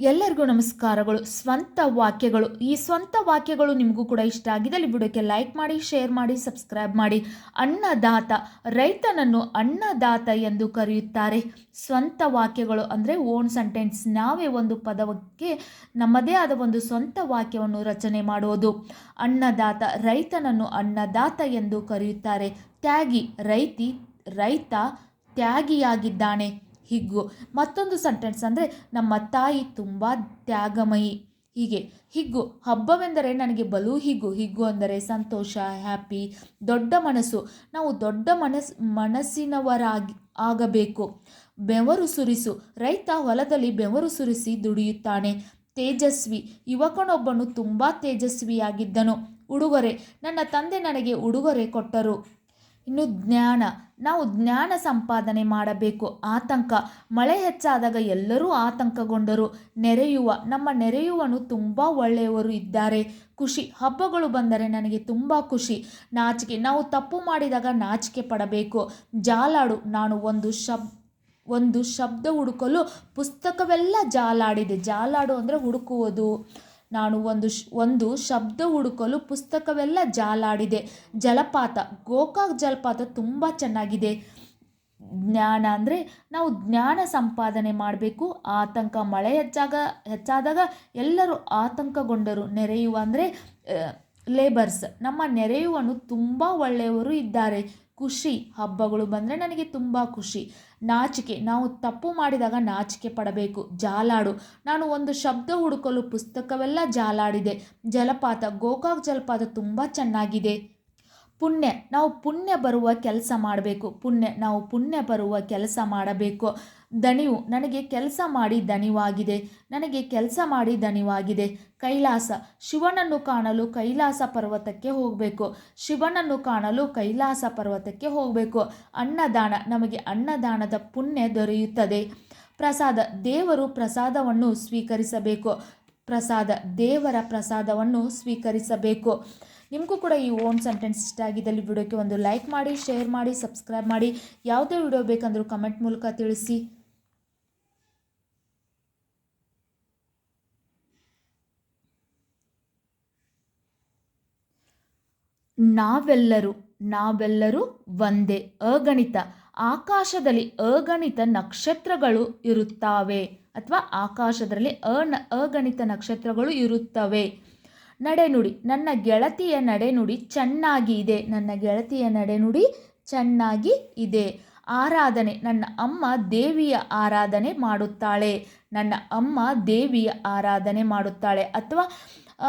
ಎಲ್ಲರಿಗೂ ನಮಸ್ಕಾರಗಳು, ಸ್ವಂತ ವಾಕ್ಯಗಳು. ಈ ಸ್ವಂತ ವಾಕ್ಯಗಳು ನಿಮಗೂ ಕೂಡ ಇಷ್ಟ ಆಗಿದ್ದಲ್ಲಿ ವಿಡಿಯೋಕ್ಕೆ ಲೈಕ್ ಮಾಡಿ ಶೇರ್ ಮಾಡಿ ಸಬ್ಸ್ಕ್ರೈಬ್ ಮಾಡಿ. ಅನ್ನದಾತ, ರೈತನನ್ನು ಅನ್ನದಾತ ಎಂದು ಕರೆಯುತ್ತಾರೆ. ಸ್ವಂತ ವಾಕ್ಯಗಳು ಅಂದರೆ ಓನ್ ಸೆಂಟೆನ್ಸ್ ನಾವೇ ಒಂದು ಪದಕ್ಕೆ, ನಮ್ಮದೇ ಆದ ಒಂದು ಸ್ವಂತ ವಾಕ್ಯವನ್ನು ರಚನೆ ಮಾಡುವುದು. ಅನ್ನದಾತ, ರೈತನನ್ನು ಅನ್ನದಾತ ಎಂದು ಕರೆಯುತ್ತಾರೆ. ತ್ಯಾಗಿ, ರೈತಿ, ರೈತ, ತ್ಯಾಗಿಯಾಗಿದ್ದಾನೆ. ಹಿಗ್ಗು. ಮತ್ತೊಂದು ಸೆಂಟೆನ್ಸ್ ಅಂದರೆ, ನಮ್ಮ ತಾಯಿ ತುಂಬ ತ್ಯಾಗಮಯಿ. ಹೀಗೆ, ಹಿಗ್ಗು, ಹಬ್ಬವೆಂದರೆ ನನಗೆ ಬಲು ಹಿಗ್ಗು. ಹಿಗ್ಗು ಅಂದರೆ ಸಂತೋಷ, ಹ್ಯಾಪಿ, ದೊಡ್ಡ ಮನಸ್ಸು. ನಾವು ದೊಡ್ಡ ಮನಸ್, ಮನಸ್ಸಿನವರಾಗಿ ಆಗಬೇಕು. ಬೆವರು ಸುರಿಸು. ರೈತ ಹೊಲದಲ್ಲಿ ಬೆವರು ಸುರಿಸಿ ದುಡಿಯುತ್ತಾನೆ. ತೇಜಸ್ವಿ. ಯುವಕನೊಬ್ಬನು ತುಂಬ ತೇಜಸ್ವಿಯಾಗಿದ್ದನು. ಉಡುಗೊರೆ. ನನ್ನ ತಂದೆ ನನಗೆ ಉಡುಗೊರೆ ಕೊಟ್ಟರು. ಇನ್ನು ಜ್ಞಾನ. ನಾವು ಜ್ಞಾನ ಸಂಪಾದನೆ ಮಾಡಬೇಕು. ಆತಂಕ. ಮಳೆ ಹೆಚ್ಚಾದಾಗ ಎಲ್ಲರೂ ಆತಂಕಗೊಂಡರು. ನೆರೆಯುವ. ನಮ್ಮ ನೆರೆಯುವನು ತುಂಬ ಒಳ್ಳೆಯವರು ಇದ್ದಾರೆ. ಖುಷಿ. ಹಬ್ಬಗಳು ಬಂದರೆ ನನಗೆ ತುಂಬ ಖುಷಿ. ನಾಚಿಕೆ. ನಾವು ತಪ್ಪು ಮಾಡಿದಾಗ ನಾಚಿಕೆ ಪಡಬೇಕು. ಜಾಲಾಡು. ನಾನು ಒಂದು ಶಬ್, ಒಂದು ಶಬ್ದ ಹುಡುಕಲು ಪುಸ್ತಕವೆಲ್ಲ ಜಾಲಾಡಿದೆ. ಜಾಲಾಡು ಅಂದರೆ ಹುಡುಕುವುದು. ನಾನು ಒಂದು ಒಂದು ಶಬ್ದ ಹುಡುಕಲು ಪುಸ್ತಕವೆಲ್ಲ ಜಾಲಾಡಿದೆ. ಜಲಪಾತ, ಗೋಕಾಕ್ ಜಲಪಾತ ತುಂಬ ಚೆನ್ನಾಗಿದೆ. ಜ್ಞಾನ ಅಂದರೆ ನಾವು ಜ್ಞಾನ ಸಂಪಾದನೆ ಮಾಡಬೇಕು. ಆತಂಕ ಮಳೆ ಹೆಚ್ಚಾಗ, ಹೆಚ್ಚಾದಾಗ ಎಲ್ಲರೂ ಆತಂಕಗೊಂಡರು. ನೆರೆಯುವ ಅಂದರೆ ಲೇಬರ್ಸ್ ನಮ್ಮ ನೆರೆಯುವನು ತುಂಬ ಒಳ್ಳೆಯವರು ಇದ್ದಾರೆ. ಖುಷಿ ಹಬ್ಬಗಳು ಬಂದರೆ ನನಗೆ ತುಂಬ ಖುಷಿ. ನಾಚಿಕೆ, ನಾವು ತಪ್ಪು ಮಾಡಿದಾಗ ನಾಚಿಕೆ ಪಡಬೇಕು. ಜಾಲಾಡು, ನಾನು ಒಂದು ಶಬ್ದ ಹುಡುಕಲು ಪುಸ್ತಕವೆಲ್ಲ ಜಾಲಾಡಿದೆ. ಜಲಪಾತ, ಗೋಕಾಕ್ ಜಲಪಾತ ತುಂಬ ಚೆನ್ನಾಗಿದೆ. ಪುಣ್ಯ, ನಾವು ಪುಣ್ಯ ಬರುವ ಕೆಲಸ ಮಾಡಬೇಕು. ಪುಣ್ಯ, ನಾವು ಪುಣ್ಯ ಬರುವ ಕೆಲಸ ಮಾಡಬೇಕು. ದಣಿವು, ನನಗೆ ಕೆಲಸ ಮಾಡಿ ದಣಿವಾಗಿದೆ. ನನಗೆ ಕೆಲಸ ಮಾಡಿ ದಣಿವಾಗಿದೆ. ಕೈಲಾಸ, ಶಿವನನ್ನು ಕಾಣಲು ಕೈಲಾಸ ಪರ್ವತಕ್ಕೆ ಹೋಗಬೇಕು. ಶಿವನನ್ನು ಕಾಣಲು ಕೈಲಾಸ ಪರ್ವತಕ್ಕೆ ಹೋಗಬೇಕು. ಅನ್ನದಾನ, ನಮಗೆ ಅನ್ನದಾನದ ಪುಣ್ಯ ದೊರೆಯುತ್ತದೆ. ಪ್ರಸಾದ, ದೇವರು ಪ್ರಸಾದವನ್ನು ಸ್ವೀಕರಿಸಬೇಕು. ಪ್ರಸಾದ, ದೇವರ ಪ್ರಸಾದವನ್ನು ಸ್ವೀಕರಿಸಬೇಕು. ನಿಮಗೂ ಕೂಡ ಈ ಓನ್ ಸೆಂಟೆನ್ಸ್ ಇಷ್ಟ ಆಗಿದ್ದಲ್ಲಿ ವಿಡಿಯೋಕ್ಕೆ ಒಂದು ಲೈಕ್ ಮಾಡಿ ಶೇರ್ ಮಾಡಿ ಸಬ್ಸ್ಕ್ರೈಬ್ ಮಾಡಿ. ಯಾವುದೇ ವಿಡಿಯೋ ಬೇಕಂದರೂ ಕಮೆಂಟ್ ಮೂಲಕ ತಿಳಿಸಿ. ನಾವೆಲ್ಲರೂ ನಾವೆಲ್ಲರೂ ಒಂದೇ, ಅಗಣಿತ. ಆಕಾಶದಲ್ಲಿ ಅಗಣಿತ ನಕ್ಷತ್ರಗಳು ಇರುತ್ತವೆ. ಅಥವಾ ಆಕಾಶದಲ್ಲಿ ಅನ, ಅಗಣಿತ ನಕ್ಷತ್ರಗಳು ಇರುತ್ತವೆ. ನಡೆನುಡಿ. ನನ್ನ ಗೆಳತಿಯ ನಡೆನುಡಿ ಚೆನ್ನಾಗಿ ಇದೆ. ನನ್ನ ಗೆಳತಿಯ ನಡೆನುಡಿ ಚೆನ್ನಾಗಿ ಇದೆ. ಆರಾಧನೆ. ನನ್ನ ಅಮ್ಮ ದೇವಿಯ ಆರಾಧನೆ ಮಾಡುತ್ತಾಳೆ. ನನ್ನ ಅಮ್ಮ ದೇವಿಯ ಆರಾಧನೆ ಮಾಡುತ್ತಾಳೆ. ಅಥವಾ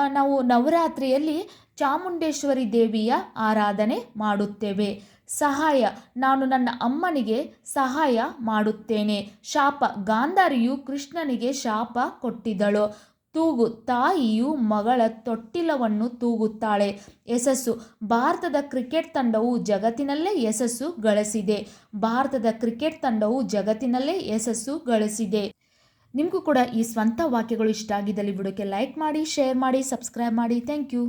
ನಾವು ನವರಾತ್ರಿಯಲ್ಲಿ ಚಾಮುಂಡೇಶ್ವರಿ ದೇವಿಯ ಆರಾಧನೆ ಮಾಡುತ್ತೇವೆ. ಸಹಾಯ. ನಾನು ನನ್ನ ಅಮ್ಮನಿಗೆ ಸಹಾಯ ಮಾಡುತ್ತೇನೆ. ಶಾಪ. ಗಾಂಧಾರಿಯು ಕೃಷ್ಣನಿಗೆ ಶಾಪ ಕೊಟ್ಟಿದ್ದಳು ತೂಗು, ತಾಯಿಯು ಮಗಳ ತೊಟ್ಟಿಲವನ್ನು ತೂಗುತ್ತಾಳೆ. ಯಶಸ್ಸು, ಭಾರತದ ಕ್ರಿಕೆಟ್ ತಂಡವು ಜಗತ್ತಿನಲ್ಲೇ ಯಶಸ್ಸು ಗಳಿಸಿದೆ. ಭಾರತದ ಕ್ರಿಕೆಟ್ ತಂಡವು ಜಗತ್ತಿನಲ್ಲೇ ಯಶಸ್ಸು ಗಳಿಸಿದೆ. ನಿಮಗೂ ಕೂಡ ಈ ಸ್ವಂತ ವಾಕ್ಯಗಳು ಇಷ್ಟ ಆಗಿದ್ದಲ್ಲಿ ಬಿಡೋಕೆ ಲೈಕ್ ಮಾಡಿ, ಶೇರ್ ಮಾಡಿ, ಸಬ್ಸ್ಕ್ರೈಬ್ ಮಾಡಿ. Thank you.